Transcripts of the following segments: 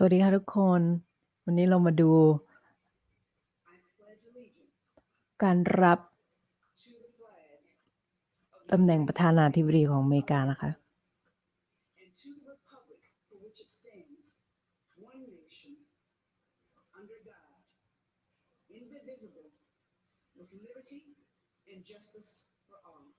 สวัสดีค่ะทุกคน วันนี้เรามาดู การรับตำแหน่งประธานาธิบดีของอเมริกานะคะ indivisible, for all.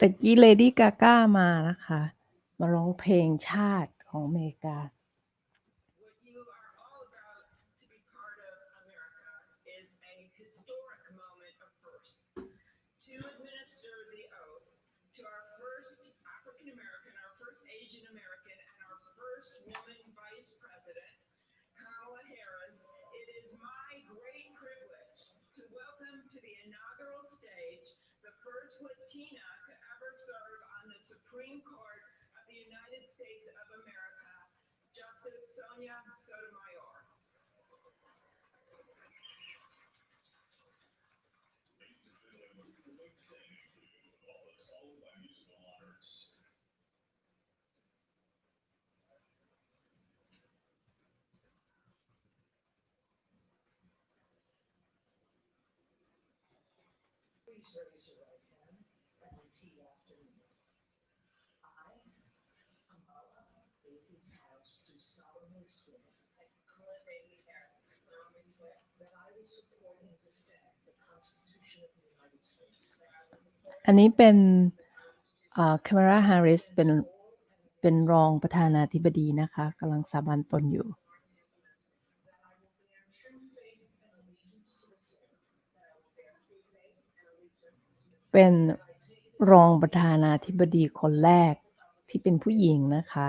ตะกี้เลดี้กาก้ามานะคะ มาร้องเพลงชาติของอเมริกา Latina serve on the Supreme Court of the United States of America, Justice Sonia Sotomayor. Please raise your อันนี้เป็นคามาราฮาริสเป็นเป็นรองประธานาธิบดีนะคะกำลังสาบานตนอยู่ that I will bear true faith and allegiance to the same. That I will bear true faith and allegiance to the same. เป็นรองประธานาธิบดีคนแรกที่เป็นผู้หญิงนะคะ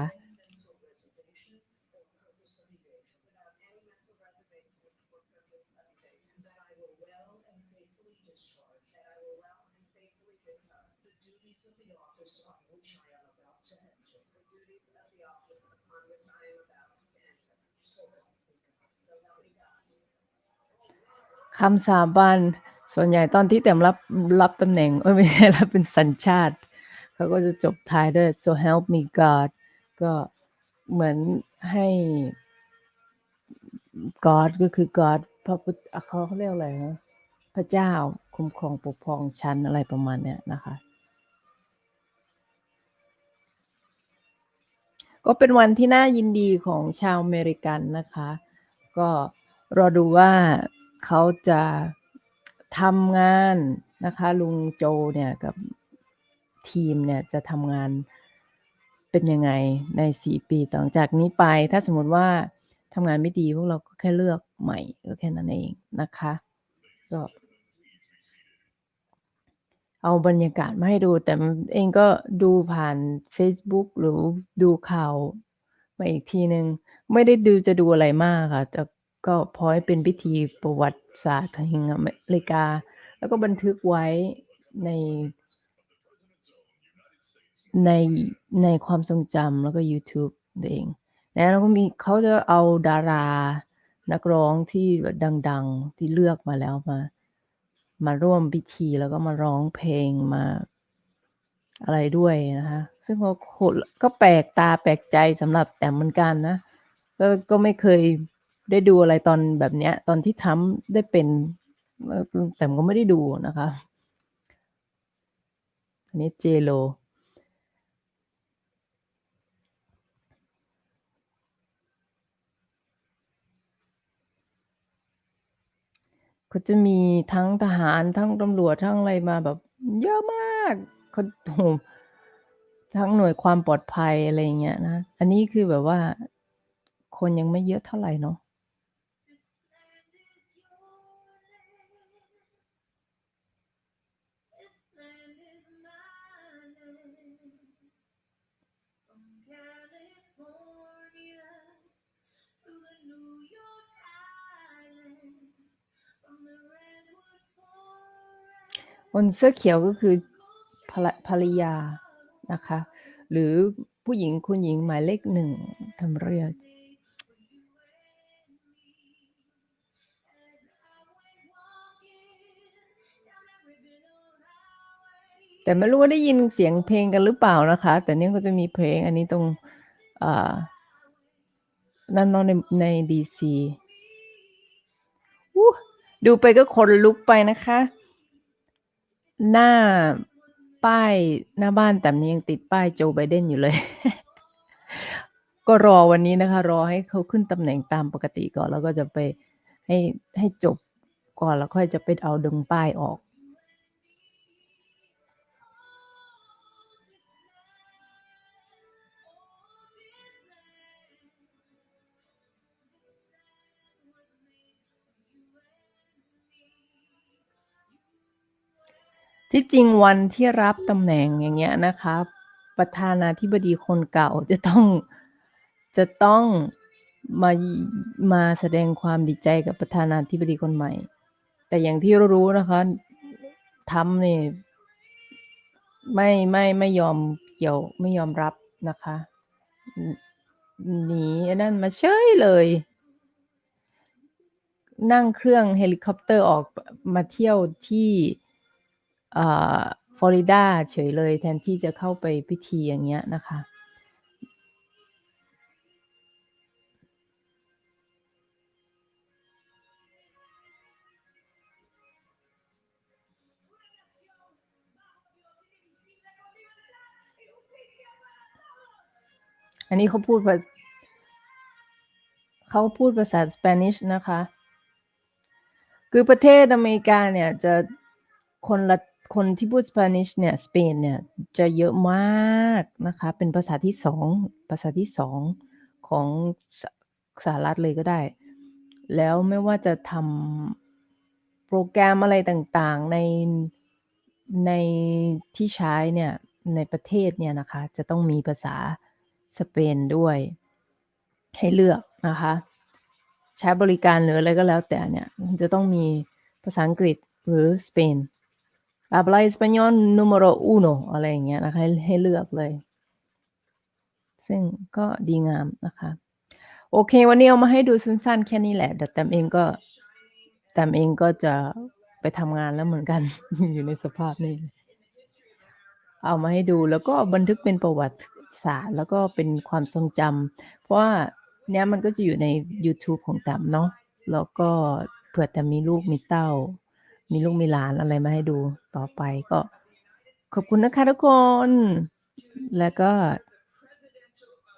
คำสาบานส่วนใหญ่ตอนที่เต็มรับรับตำแหน่งไม่ใช่รับเป็นสัญชาติ เขาก็จะจบท้ายด้วย so help me God ก็เหมือนให้ God ก็คือ God พระพุทธเขาเขาเรียกอะไรนะพระเจ้าคุ้มครองปกครองฉันอะไรประมาณเนี้ยนะคะ ก็เป็นวันที่น่ายินดีของชาวอเมริกันนะคะ ก็รอดูว่าเขาจะทำงานนะคะ ลุงโจเนี่ยกับทีมเนี่ยจะทำงานเป็นยังไงในสี่ปีต่อจากนี้ไป ถ้าสมมติว่าทำงานไม่ดีพวกเราก็แค่เลือกใหม่ก็แค่นั้นเองนะคะก็ เอาบรรยากาศมาให้ดู แต่เองก็ดูผ่าน Facebook หรือดูข่าวมาอีกทีหนึ่งไม่ได้ดูจะดูอะไรมากค่ะ แต่ก็พอให้เป็นพิธีประวัติศาสตร์แห่งอเมริกา แล้วก็บันทึกไว้ในในในความทรงจำแล้วก็ YouTube เองนะแล้วก็มีเขาจะเอาดารานักร้องที่ดัง ๆ ที่เลือกมาแล้วมา มาร่วมพิธีแล้วก็มาร้องเพลงมาอะไรด้วยนะคะ ซึ่งก็โคก็แปลกตาแปลกใจสำหรับแต่เหมือนกันนะก็ก็ไม่เคยได้ดูอะไรตอนแบบเนี้ย ตอนที่ทำได้เป็นเอ่อแต่ก็ไม่ได้ดูนะคะอันนี้เจโล ขาจะมีทั้งทหาร ทั้งตำรวจ ทั้งอะไรมาแบบเยอะมากเขาโอ้โหทั้งหน่วยความปลอดภัย อะไรอย่างเงี้ยนะ อันนี้คือแบบว่า คนยังไม่เยอะเท่าไหร่เนาะ คนเสื้อเขียวก็คือภรภรยานะคะ หรือผู้หญิงคุณหญิงหมายเลขหนึ่งทำเรียกแต่ไม่รู้ว่าได้ยินเสียงเพลงกันหรือเปล่านะคะ แต่นี่ก็จะมีเพลงอันนี้ตรงนั่นนอนในในดีซีอู้ ดูไปก็ขนลุกไปนะคะ หน้าป้ายหน้าบ้านแต่นี้ยังติดป้ายโจไบเดนอยู่เลย ก็รอวันนี้นะคะ รอให้เขาขึ้นตำแหน่งตามปกติก่อน แล้วก็จะไปให้ให้จบก่อนแล้วค่อยจะไปเอาดึงป้ายออก ที่จริงวันที่รับตำแหน่งอย่างเงี้ยนะคะ ประธานาธิบดีคนเก่าจะต้องจะต้องมามาแสดงความดีใจกับประธานาธิบดีคนใหม่ แต่อย่างที่รู้นะคะทำเนี่ยไม่ไม่ไม่ยอมเกี่ยวไม่ยอมรับนะคะหนีอนั่นมาเฉยเลย นั่งเครื่องเฮลิคอปเตอร์ออกมาเที่ยวที่ ฟลอริดาเฉยเลยแทนที่จะเข้าไปพิธีอย่างเงี้ยนะคะอันนี้เขาพูดภาเขาพูดภาษาสเปนิชนะคะ คือประเทศอเมริกาเนี่ยจะคนละ คนที่พูดสเปนิชเนี่ยสเปนเนี่ยจะเยอะมากนะคะ เป็นภาษาที่สองภาษาที่สองของสสหรัฐเลยก็ได้ แล้วไม่ว่าจะทำโปรแกรมอะไรต่างๆในในที่ใช้เนี่ยในประเทศเนี่ยนะคะ จะต้องมีภาษาสเปนด้วยให้เลือกนะคะ ใช้บริการหรืออะไรก็แล้วแต่เนี่ยจะต้องมีภาษาอังกฤษหรือสเปน habla español número uno อะไรอย่างเงี้ยนะคะ ให้เลือกเลย ซึ่งก็ดีงามนะคะ โอเค วันนี้เอามาให้ดูสั้นๆ แค่นี้แหละ แต่แตมเองก็แตมเองก็จะไปทำงานแล้วเหมือนกัน อยู่ในสภาพนี้ เอามาให้ดูแล้วก็บันทึกเป็นประวัติศาสตร์ แล้วก็เป็นความทรงจำเพราะว่าเนี้ยมันก็จะอยู่ใน YouTube ของแตมเนาะแล้วก็เผื่อแต่มีลูกมีเต้า มีลูกมีหลานอะไรมาให้ดูต่อไปก็ ขอบคุณนะคะทุกคน แล้วก็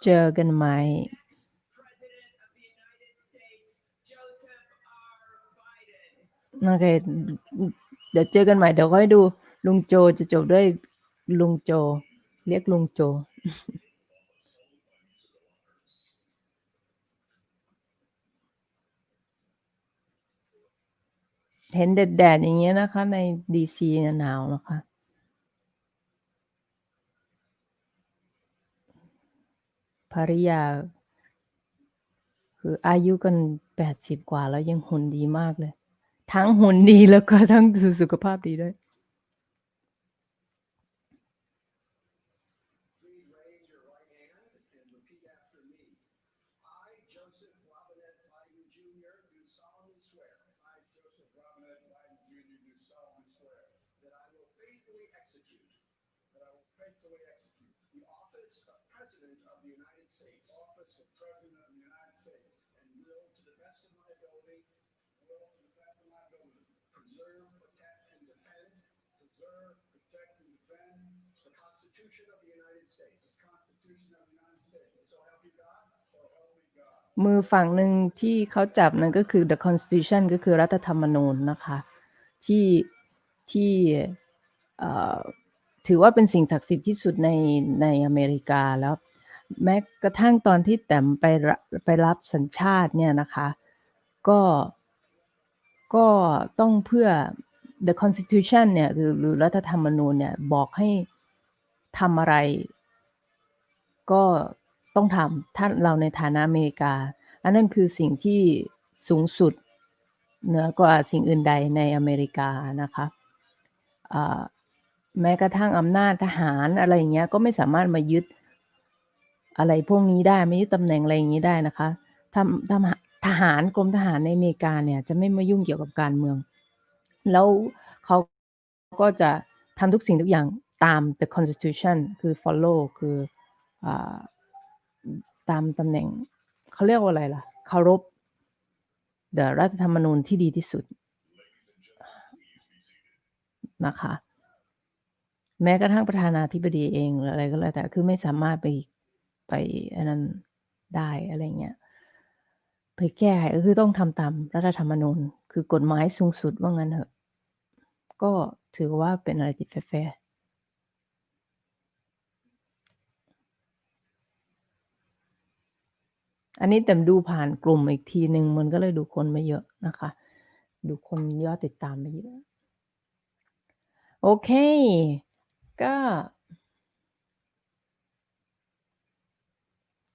เจอกันใหม่โอเคเดี๋ยวเจอกันใหม่เดี๋ยวก็ให้ดู ลุงโจจะจบด้วยลุงโจ เรียกลุงโจ เห็นแดดๆอย่างเงี้ยนะคะ ในดีซีหนาวนะคะ ภริยา คืออายุกันแปดสิบกว่าแล้วยังหุ่นดีมากเลย ทั้งหุ่นดีแล้วก็ทั้งสุขภาพดีด้วย Joseph Robinette Biden Jr., do solemnly swear. That I will faithfully execute. That I will faithfully execute. The office of President of the United States. Office of President of the United States. And will, to the best of my ability. Will, to the best of my ability. Preserve, protect, and defend. Preserve, protect, and defend. The Constitution of the United States. The Constitution of the United States. So help me God. มือฝั่งหนึ่งที่เขาจับนั่นก็คือ the constitution ก็คือรัฐธรรมนูญนะคะ ที่ที่ถือว่าเป็นสิ่งศักดิ์สิทธิ์ที่สุดในในอเมริกาแล้ว แม้กระทั่งตอนที่แต้มไปรับไปรับสัญชาติเนี่ยนะคะ ก็ก็ต้องเพื่อ the constitution เนี่ยคือหรือรัฐธรรมนูญเนี่ยบอกให้ทำอะไร ก็ ต้องทำถ้าเราในฐานะอเมริกา อันนั้นคือสิ่งที่สูงสุดเหนือกว่าสิ่งอื่นใดในอเมริกานะคะแม้กระทั่งอำนาจทหารอะไรอย่างเงี้ยก็ไม่สามารถมายึดอะไรพวกนี้ได้ไม่ยึดตำแหน่งอะไรอย่างนี้ได้นะคะทำทำทหารกรมทหารในอเมริกาเนี่ยจะไม่มายุ่งเกี่ยวกับการเมือง แล้วเขาก็จะทำทุกสิ่งทุกอย่างตาม the constitution คือ follow คืออ ตามตำแหน่งเขาเรียกว่าอะไรล่ะเคารพ the รัฐธรรมนูญที่ดีที่สุดนะคะ แม้กระทั่งประธานาธิบดีเองหรืออะไรก็แล้วแต่คือไม่สามารถไปไปอันนั้นได้อะไรเงี้ยไปแก้ไขก็คือต้องทำตามรัฐธรรมนูญ คือกฎหมายสูงสุดว่างั้นเถอะ ก็ถือว่าเป็นอะไรที่แฟร์ อันนี้แต่ดูผ่านกลุ่มอีกทีหนึ่งมันก็เลยดูคนไม่เยอะนะคะ ดูคนยอดติดตามไม่เยอะ โอเค ก็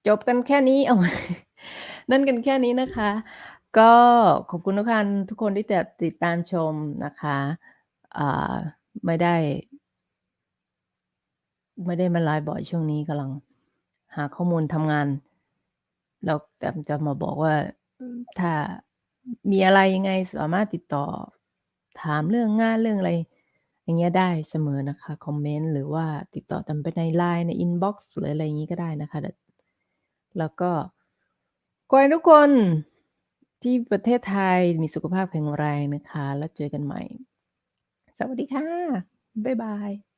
จบกันแค่นี้เอานั่นกันแค่นี้นะคะ ก็ขอบคุณทุกท่านทุกคนที่จะติดตามชมนะคะไม่ได้ ไม่ได้มาไลฟ์บ่อยช่วงนี้กำลัง หาข้อมูลทำงาน แล้วจะจะมาบอกว่าถ้ามีอะไรยังไงสามารถติดต่อถามเรื่องงานเรื่องอะไร อย่างเงี้ยได้เสมอนะคะ คอมเมนต์หรือว่าติดต่อตามไปในไลน์ในอินบ็อกซ์หรืออะไรอย่างงี้ก็ได้นะคะ แล้วก็ขอให้ทุกคนที่ประเทศไทยมีสุขภาพแข็งแรงนะคะ แล้วเจอกันใหม่ สวัสดีค่ะ บ๊ายบาย